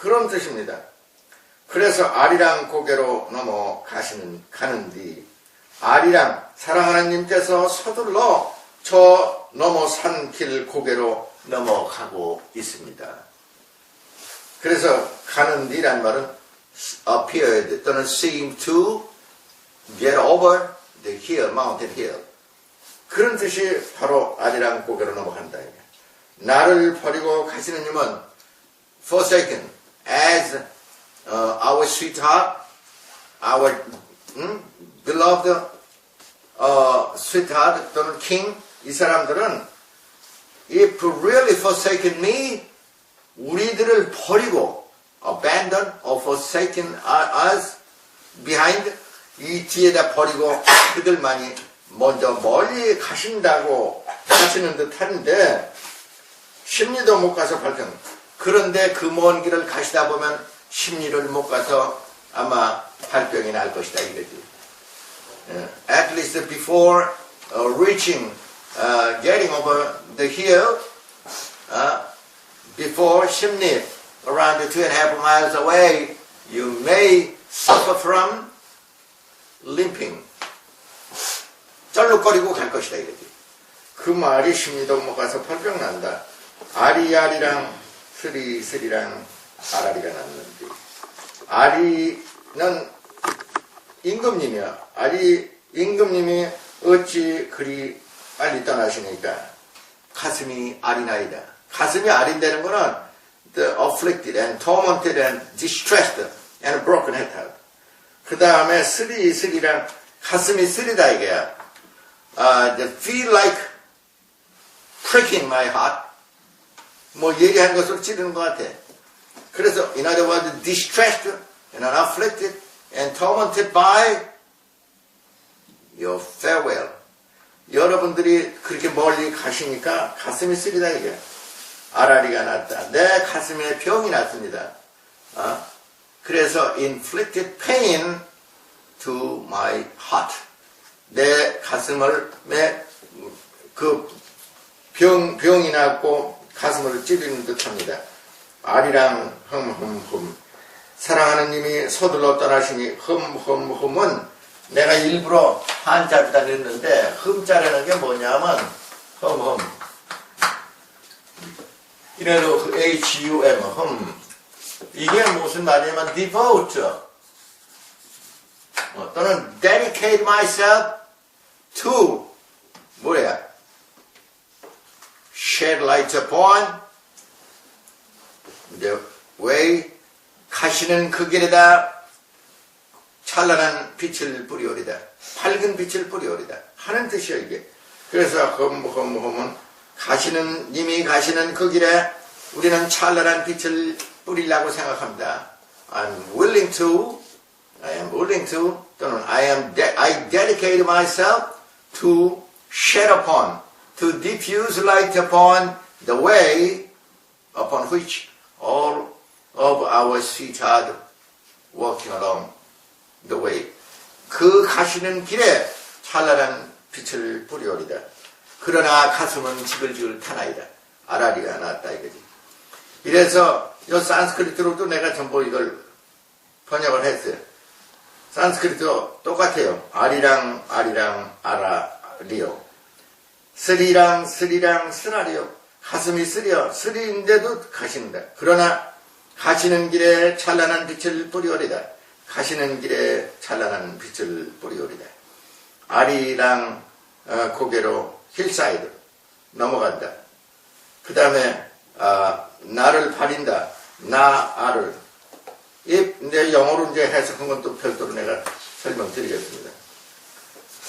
그런 뜻입니다. 그래서 아리랑 고개로 넘어 가시는 가는 뒤 아리랑 사랑하는 님께서 서둘러 저 넘어 산 길 고개로 넘어가고 있습니다. 그래서 가는 뒤란 말은 appeared 또는 seem to get over the hill, mountain hill. 그런 뜻이 바로 아리랑 고개로 넘어간다. 나를 버리고 가시는 님은 forsaken as uh, our sweetheart, our 음? beloved uh, sweetheart 또는 king 이 사람들은 if really forsaken me 우리들을 버리고 abandon or forsaken us behind 이 뒤에다 버리고 그들만이 먼저 멀리 가신다고 하시는 듯 하는데 심리도 못 가서 발견 그런데 그 먼 길을 가시다 보면 심리를 못 가서 아마 발병이 날 것이다 이거지. 예, At least before uh, reaching, uh, getting over the hill, uh, before Shimni, around two and a half miles away, you may suffer from limping. 쩔룩거리고 갈 것이다 이거지. 그 말이 심리도 못 가서 발병 난다. 아리아리랑 스리스리랑 아라리가 났는데 아리는 임금님이야. 아리 임금님이 어찌 그리 빨리 떠나시니까 가슴이 아리나이다. 가슴이 아린다는 거는 the afflicted and tormented and distressed and broken hearted. 그 다음에 스리 스리랑 가슴이 쓰리다 이게야. 아, the feel like pricking my heart. 뭐 얘기한 것으로 찌르는 것 같아. 그래서 in other words, distressed and afflicted and tormented by your farewell. 여러분들이 그렇게 멀리 가시니까 가슴이 쓰리다 이게. 아라리가 났다. 내 가슴에 병이 났습니다. 어? 그래서 inflicted pain to my heart. 내 가슴을 그 병, 병이 났고 가슴을 찌르는 듯합니다. 아리랑 흠흠흠. 사랑하는 님이 서둘러 떠나시니 흠흠흠은 내가 일부러 한자리다 넣는데 흠자라는 게 뭐냐면 흠흠. 이래로 H-U-M 흠. 이게 무슨 말이냐면 devote 어, 또는 dedicate myself to 뭐야 shed light upon the way 가시는 그 길에다 찬란한 빛을 뿌리오리다. 밝은 빛을 뿌리오리다. 하는 뜻이야 이게. 그래서 험험험은 가시는 님이 가시는 그 길에 우리는 찬란한 빛을 뿌리려고 생각합니다. I'm willing to, I am willing to, 또는 I am, de- I dedicate myself to shed upon, to diffuse light upon the way upon which all of our sweetheart walking along the way. 그 가시는 길에 찬란한 빛을 뿌리오리다. 그러나 가슴은 지글지글 타나이다. 아라리가 났다 이거지. 이래서 이 산스크리트로도 내가 전부 이걸 번역을 했어요. 산스크리트도 똑같아요. 아리랑 아리랑 아라리오. 스리랑 스리랑 스라리오. 가슴이 쓰려 쓰리인데도 가신다. 그러나 가시는 길에 찬란한 빛을 뿌리오리다. 가시는 길에 찬란한 빛을 뿌리오리다. 아리랑 어, 고개로 힐사이드 넘어간다. 그 다음에 아, 나를 바린다. 나 아를 이 이제 영어로 이제 해석한 건 또 별도로 내가 설명드리겠습니다.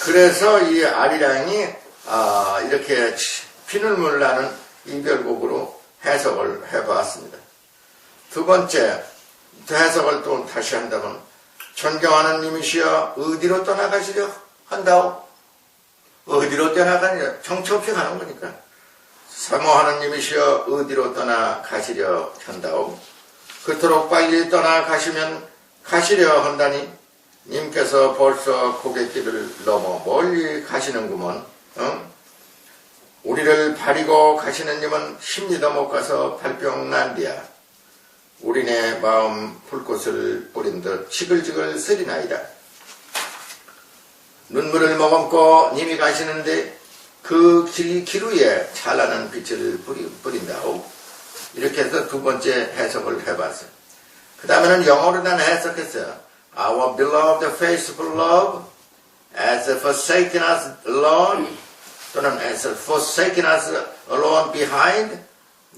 그래서 이 아리랑이 아, 이렇게 피눈물 나는 인별곡으로 해석을 해보았습니다. 두 번째 해석을 또 다시 한다면 존경하는 님이시여 어디로 떠나가시려 한다오? 어디로 떠나가냐? 정처 없이 가는 거니까. 사모하는 님이시여 어디로 떠나가시려 한다오? 그토록 빨리 떠나가시면 가시려 한다니 님께서 벌써 고갯길을 넘어 멀리 가시는구먼 응? 우리를 바리고 가시는 님은 심리도 못 가서 발병 난디야 우리네 마음 불꽃을 뿌린 듯 지글지글 쓰리나이다. 눈물을 머금고 님이 가시는데 그 길, 길 위에 찬란한 빛을 뿌리, 뿌린다오. 이렇게 해서 두 번째 해석을 해봤어요. 그 다음에는 영어로 난 해석했어요. Our beloved faithful love as forsaken us alone 또는 as forsaken us alone behind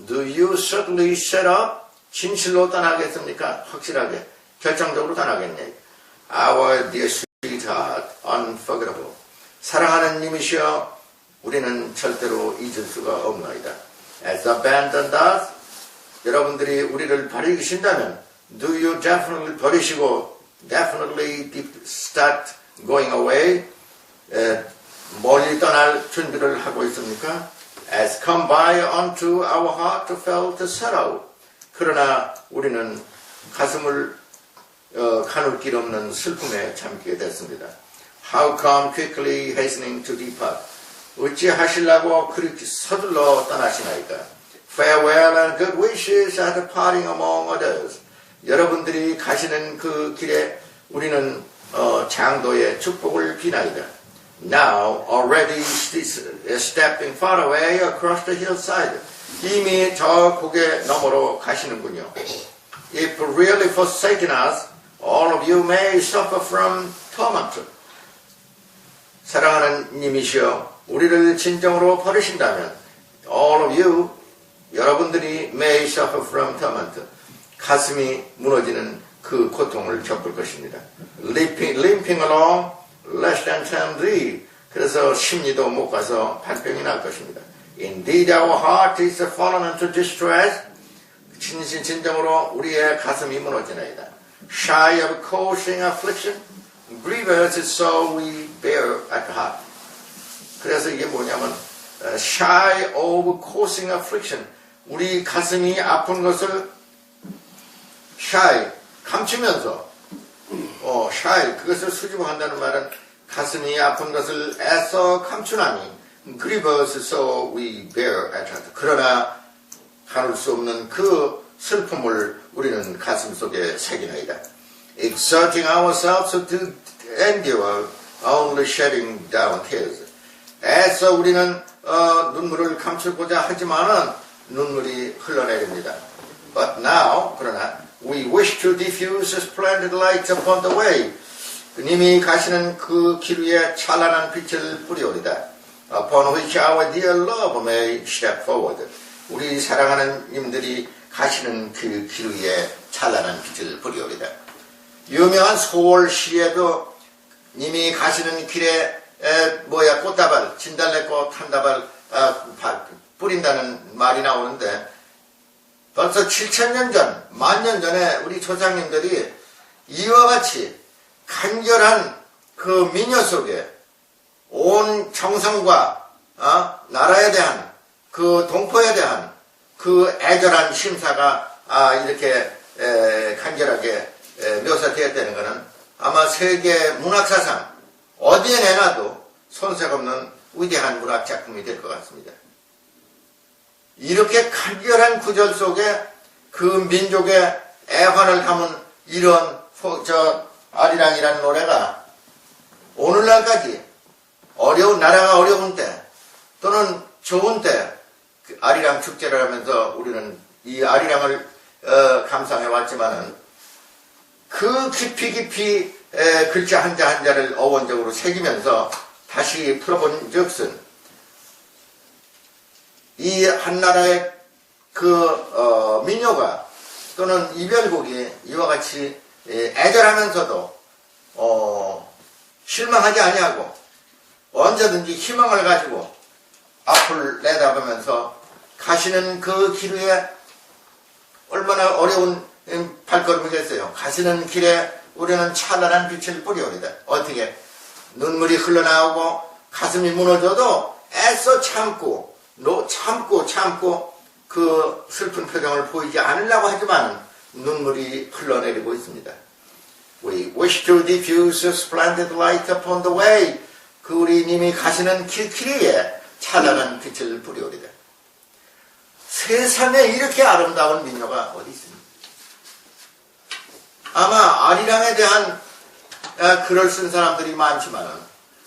do you certainly set up 진실로 떠나겠습니까? 확실하게 결정적으로 떠나겠네. Our dear sweetheart unforgettable 사랑하는 님이시여 우리는 절대로 잊을 수가 없나이다. As abandoned us 여러분들이 우리를 버리신다면 do you definitely 버리시고 definitely start going away 에, 멀리 떠날 준비를 하고 있습니까? As come by unto our heart felt sorrow 그러나 우리는 가슴을 어, 가눌 길 없는 슬픔에 잠기게 됐습니다. How come quickly hastening to depart 어찌 하시려고 그렇게 서둘러 떠나시나이까? Farewell and good wishes at parting among others. 여러분들이 가시는 그 길에 우리는 어, 장도의 축복을 비나이다. Now already stepping far away across the hillside. 이미 저 고개 너머로 가시는군요. If really forsaken us, all of you may suffer from torment. 사랑하는 님이시여, 우리를 진정으로 버리신다면, all of you, 여러분들이 may suffer from torment. 가슴이 무너지는 그 고통을 겪을 것입니다. limping, limping along 10 d 그래서 심리도 못 가서 발병이 날 것입니다. Indeed our heart is fallen into distress. 진신 진정으로 우리의 가슴이 무너지나이다. Shy of causing affliction, grievous so we bear at heart. 그래서 이게 뭐냐면 shy of causing affliction. 우리 가슴이 아픈 것을 shy 감추면서 어, shy 그것을 수집한다는 말은 가슴이 아픈 것을 애써 감추나니 so we bear at heart. 그러나 가눌 수 없는 그 슬픔을 우리는 가슴 속에 새기나이다. Exerting ourselves to endure only shedding down tears. 애써 우리는 어, 눈물을 감추고자 하지만은 눈물이 흘러내립니다. But now, 그러나 we wish to diffuse splendid light upon the way. 님이 가시는 그 길 위에 찬란한 빛을 뿌리오리다. Upon which our dear love may step forward. 우리 사랑하는 님들이 가시는 그 길 위에 찬란한 빛을 뿌리오리다. 유명한 소월 시에도 님이 가시는 길에 에, 뭐야 꽃다발, 진달래꽃 한 다발 아, 바, 뿌린다는 말이 나오는데 벌써 7천년 전, 만 년 전에 우리 조상님들이 이와 같이 간결한 그 민요 속에 온 정성과 어? 나라에 대한 그 동포에 대한 그 애절한 심사가 아, 이렇게 에, 간결하게 에, 묘사되었다는 것은 아마 세계 문학사상 어디에 내놔도 손색 없는 위대한 문학 작품이 될 것 같습니다. 이렇게 간결한 구절 속에 그 민족의 애환을 담은 이런 저 아리랑이라는 노래가 오늘날까지 어려운 나라가 어려운 때 또는 좋은 때 그 아리랑 축제를 하면서 우리는 이 아리랑을 어, 감상해 왔지만은 그 깊이 깊이 에, 글자 한자 한자를 어원적으로 새기면서 다시 풀어본 적은 이 한나라의 그 어, 민요가 또는 이별곡이 이와 같이 애절하면서도 어, 실망하지 아니하고 언제든지 희망을 가지고 앞을 내다보면서 가시는 그길 위에 얼마나 어려운 발걸음이겠어요. 가시는 길에 우리는 찬란한 빛을 뿌려오리다. 어떻게? 눈물이 흘러나오고 가슴이 무너져도 애써 참고 노, 참고 참고 그 슬픈 표정을 보이지 않으려고 하지만 눈물이 흘러내리고 있습니다. We wish to diffuse splendid light upon the way. 그 우리님이 가시는 길길이에 찬란한 빛을 뿌려오리다. 세상에 이렇게 아름다운 민요가 어디 있습니까? 아마 아리랑에 대한 아, 글을 쓴 사람들이 많지만은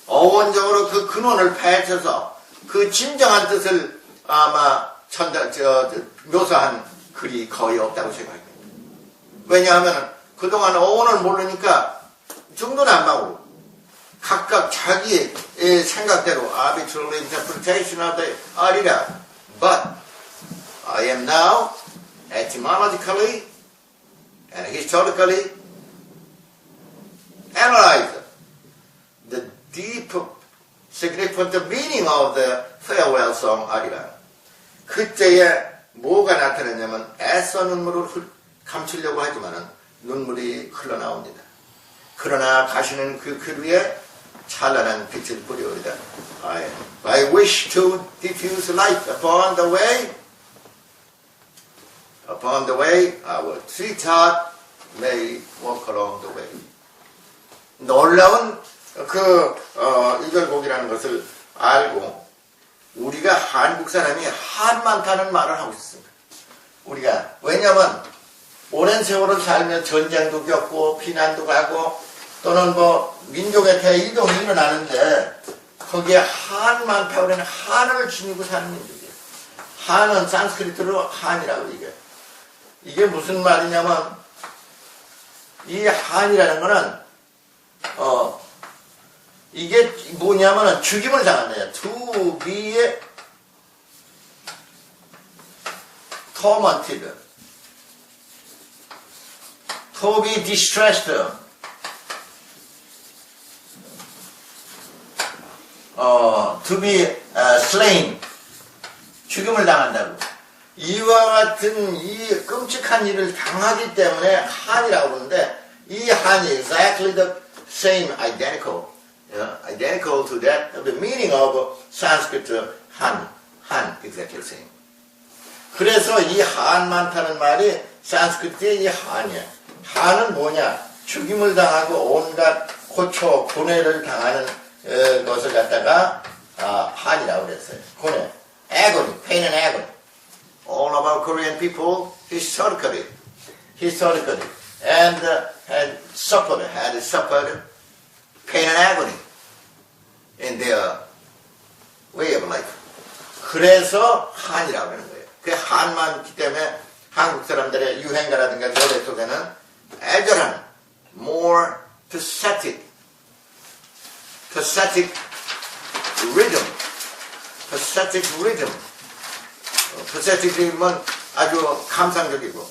어원적으로 그 근원을 파헤쳐서 그 진정한 뜻을 아마 전달, 저, 저, 묘사한 글이 거의 없다고 생각합니다. 왜냐하면 그동안 어원을 모르니까 중도난방으로 각각 자기의 예, 생각대로 arbitrary interpretation of the 아리라. But I am now etymologically and historically analyze the deep significant meaning of the farewell song 아리라. 그때에 뭐가 나타났냐면 애써 눈물을 흘- 감추려고 하지만은 눈물이 흘러나옵니다. 그러나 가시는 그 글 위에 찬란한 빛을 뿌려오리다. I, I wish to diffuse light upon the way, upon the way our sweetheart may walk along the way. 놀라운 그 어, 이별곡이라는 것을 알고 우리가 한국 사람이 한 많다는 말을 하고 있습니다. 우리가 왜냐하면 오랜 세월을 살며 전쟁도 겪고 피난도 가고 또는 뭐 민족의 대이동이 일어나는데 거기에 한 많다고 그러는 한을 지니고 사는 민족이에요. 한은 산스크리트로 한이라고 이게 이게 무슨 말이냐면 이 한이라는 거는 어 이게 뭐냐면은 죽임을. To be tormented. To be distressed. 어, uh, slain. 죽임을 당한다고. 이와 같은 이 끔찍한 일을 당하기 때문에 한이라고 그러는데 이 한이 exactly the same identical yeah, identical to that the meaning of Sanskrit 한, 한 exactly the same. 그래서 이 한 많다는 말이 산스크리트의 이 한이야. 한은 뭐냐? 죽임을 당하고 온갖 고초, 고뇌를 당하는 어, 것을 갖다가 아, 한이라고 그랬어요. 고뇌, agony, pain and agony. All about Korean people historically, historically, and uh, had suffered, had suffered pain and agony In their way of life. 그래서 한이라고 하는 거예요. 그 한만 있기 때문에 한국 사람들의 유행가라든가 노래 속에는 애절한 more pathetic pathetic rhythm pathetic rhythm 어, pathetic rhythm은 아주 감상적이고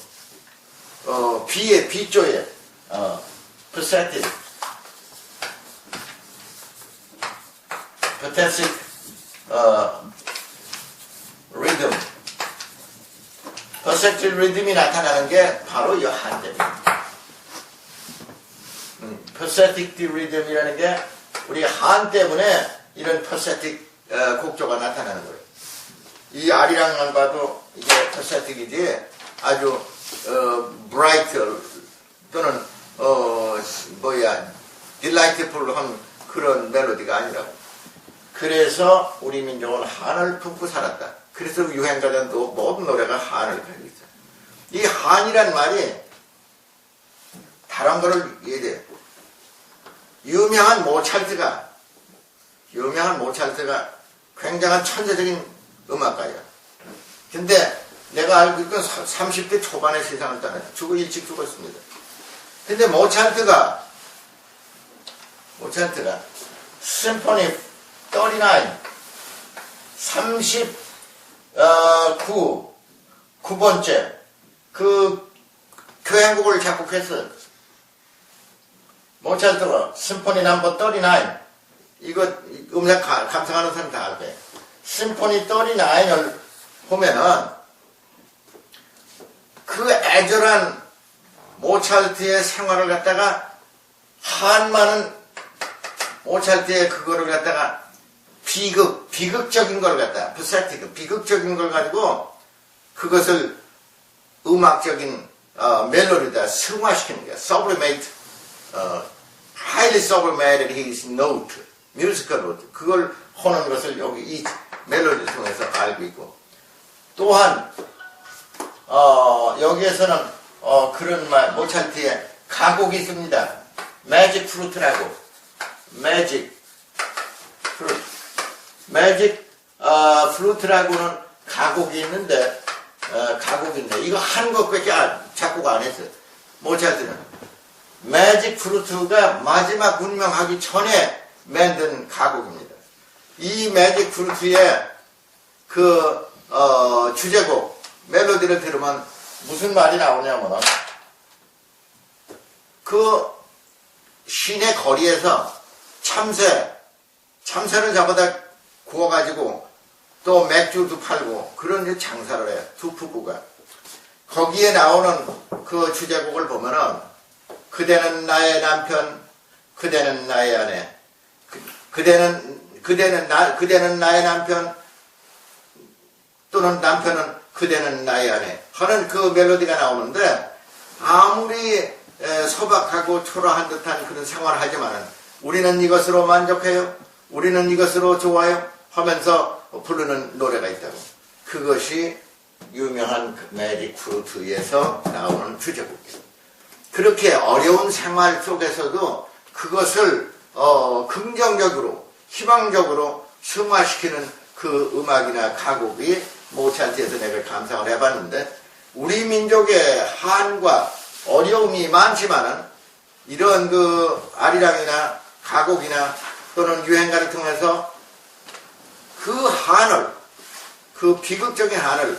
어, 비의 비조의 어, pathetic pathetic 어, 리듬. 퍼센트 리듬이 나타나는 게 바로 이 한대입니다. 음, 퍼센틱 리듬이라는 게 우리 한 때문에 이런 퍼센틱 어, 곡조가 나타나는 거예요. 이 아리랑만 봐도 이게 퍼센틱이지 아주 어, 브라이트 또는 어, 뭐야 딜라이트풀한 그런 멜로디가 아니라고. 그래서 우리 민족은 한을 품고 살았다. 그래서 유행가전도 모든 노래가 한을 가지고 있어요. 이 한이란 말이 다른 거를 이해돼요. 유명한 모차르트가 유명한 모차르트가 굉장한 천재적인 음악가예요. 근데 내가 알고 있건 30대 초반에 세상을 떠났어요. 죽어 일찍 죽었습니다. 근데 모차르트가 모차르트가 심포니 39 39 9번째 그 교향곡을 작곡했어요. 모차르트가 심포니 넘버 39 이거 음악 가- 감상하는 사람 다 알아요. 심포니 39을 보면은 그 애절한 모차르트의 생활을 갖다가 한많은 모차르트의 그거를 갖다가 비극, 비극적인 걸 갖다, 부사티그, 비극적인 걸 가지고 그것을 음악적인 어, 멜로디에다 승화시키는 거야. sublimate, 어, highly sublimated his note, musical note. 그걸 하는 것을 여기 이 멜로디를 통해서 알고 있고. 또한, 어, 여기에서는 어, 그런 말, 모차르트의 가곡이 있습니다. 매직 프루트라고. 매직 프루트. 매직 어, 플루트라고는 가곡이 있는데 어, 가곡이 있는데 이거 한 것밖에 안, 작곡 안 했어요. 모차트는 매직 프루트가 마지막 운명하기 전에 만든 가곡입니다. 이 매직 프루트의 그 어, 주제곡 멜로디를 들으면 무슨 말이 나오냐면 그 시내 거리에서 참새 참새를 잡아다 구워가지고 또 맥주도 팔고 그런 장사를 해요. 두 부부가. 거기에 나오는 그 주제곡을 보면은 그대는 나의 남편, 그대는 나의 아내, 그, 대는 그대는 나 그대는 나의 남편 또는 남편은 그대는 나의 아내 하는 그 멜로디가 나오는데 아무리 에, 소박하고 초라한 듯한 그런 생활을 하지만은 우리는 이것으로 만족해요. 우리는 이것으로 좋아요. 하면서 부르는 노래가 있다고. 그것이 유명한 그 매직 프루트에서 나오는 주제곡이에요. 그렇게 어려운 생활 속에서도 그것을 어, 긍정적으로 희망적으로 승화시키는 그 음악이나 가곡이 모차트에서 내가 감상을 해봤는데 우리 민족의 한과 어려움이 많지만은 이런 그 아리랑이나 가곡이나 또는 유행가를 통해서 그 한을 그 비극적인 한을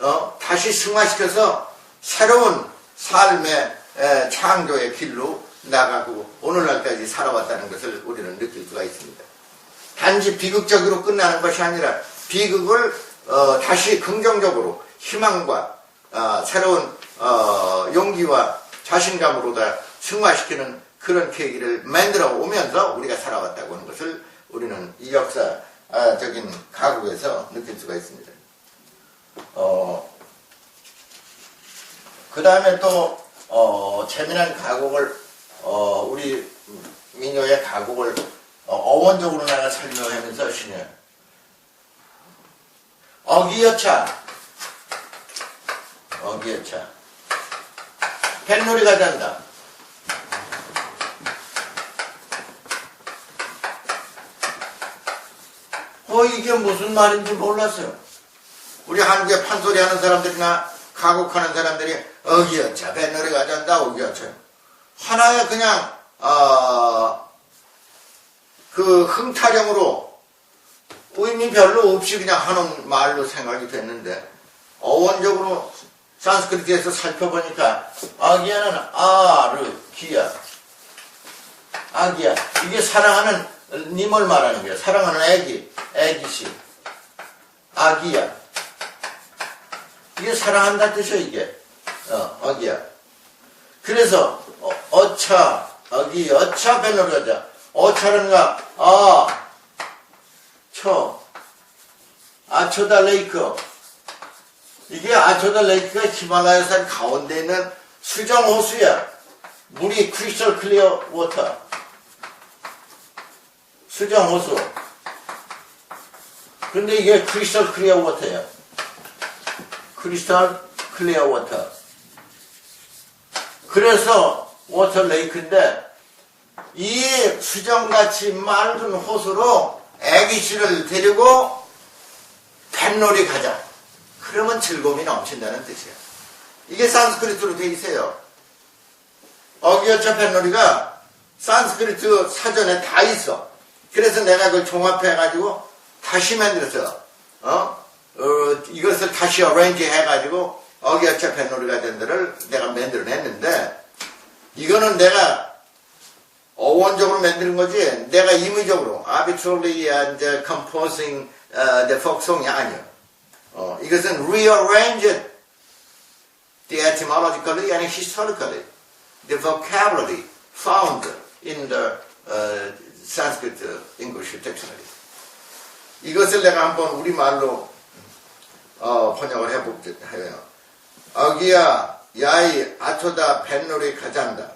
어, 다시 승화시켜서 새로운 삶의 에, 창조의 길로 나가고 오늘날까지 살아왔다는 것을 우리는 느낄 수가 있습니다. 단지 비극적으로 끝나는 것이 아니라 비극을 어, 다시 긍정적으로 희망과 어, 새로운 어, 용기와 자신감으로 다 승화시키는 그런 계기를 만들어 오면서 우리가 살아왔다고 하는 것을 우리는 이 역사 적인 가국에서 느낄 수가 있습니다. 어, 그 다음에 또, 어, 재미난 가곡을, 어, 우리 민요의 가곡을 어, 원적으로 내가 설명하면서 시네. 어기여차. 어기여차. 뱃놀이가 된다. 어, 이게 무슨 말인지 몰랐어요. 우리 한국에 판소리 하는 사람들이나 가곡하는 사람들이 어기여차, 뱃놀이가 된다, 어기여차. 하나의 그냥, 어, 그 흥타령으로 의미 별로 없이 그냥 하는 말로 생각이 됐는데, 어원적으로 산스크리트에서 살펴보니까 아기야는 아르 기야 아기야 이게 사랑하는 님을 말하는 거야? 사랑하는 애기 애기시 아기야. 이게 사랑한다 뜻이야 이게. 어 아기야. 그래서 어, 어차 아기 어차 배너가자. 어차는가? 아처 아초다 레이크. 이게 아초다 레이크가 히말라야산 가운데 있는 수정 호수야. 물이 크리스탈 클리어 워터. 수정 호수. 근데 이게 크리스탈 클리어 워터야. 크리스탈 클리어 워터. 그래서 워터 레이크인데 이 수정같이 맑은 호수로 애기씨를 데리고 뱃놀이 가자. 그러면 즐거움이 넘친다는 뜻이에요. 이게 산스크리트로 돼 있어요. 어기어차 뱃놀이가 산스크리트 사전에 다 있어. 그래서 내가 그걸 종합해가지고 다시 만들었어. 어? 어, 이것을 다시 어레인지 해가지고 어기어차 뱃놀이가 된 데를 내가 만들어냈는데 이거는 내가 어원적으로 만드는 거지 내가 임의적으로 arbitrarily and uh, composing uh, the folk song이 아니야. 어, 이것은 rearranged the etymologically and historically the vocabulary found in the uh, Sanskrit English dictionary. 이것을 내가 한번 우리말로 어, 번역을 해볼게요. 어기야 야이 아토다 뱃놀이 가잔다.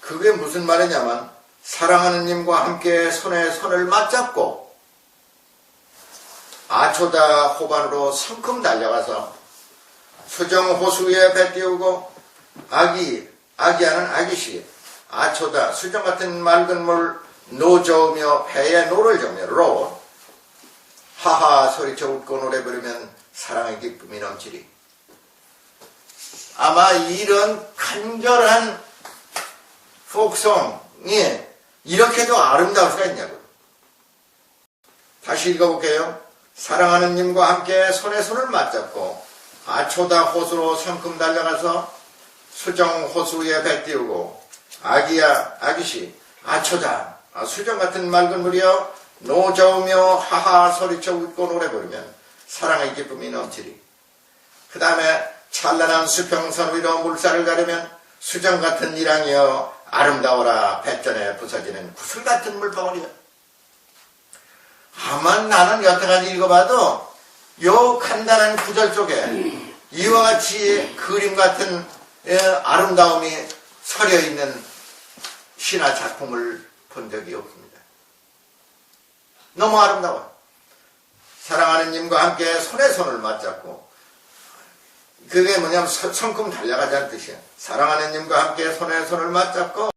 그게 무슨 말이냐면 사랑하는 님과 함께 손에 손을 맞잡고 아초다 호반으로 성큼 달려가서 수정 호수에 배 띄우고 아기 아기야는 아기시 아초다 수정 같은 맑은 물 노저으며 배에 노를 저며 로. 하하 소리쳐 웃고 노래 부르면 사랑의 기쁨이 넘치리. 아마 이런 간결한 폭송이 이렇게도 아름다울 수가 있냐고. 다시 읽어볼게요. 사랑하는 님과 함께 손에 손을 맞잡고 아초다 호수로 성큼 달려가서 수정 호수에 배 띄우고 아기야 아기씨 아초다 아, 수정 같은 맑은 물이여 노저으며 하하 소리쳐 웃고 노래 부르면 사랑의 기쁨이 넘치리. 그 다음에 찬란한 수평선 위로 물살을 가르면 수정 같은 이랑이여 아름다워라 배전에 부서지는 구슬 같은 물방울이여. 아마 나는 여태까지 읽어봐도 요 간단한 구절 속에 이와 같이 그림 같은 예, 아름다움이 서려 있는 신화 작품을 본 적이 없습니다. 너무 아름다워. 사랑하는 님과 함께 손에 손을 맞잡고 그게 뭐냐면 서- 성큼 달려가자는 뜻이야. 사랑하는 님과 함께 손에 손을 맞잡고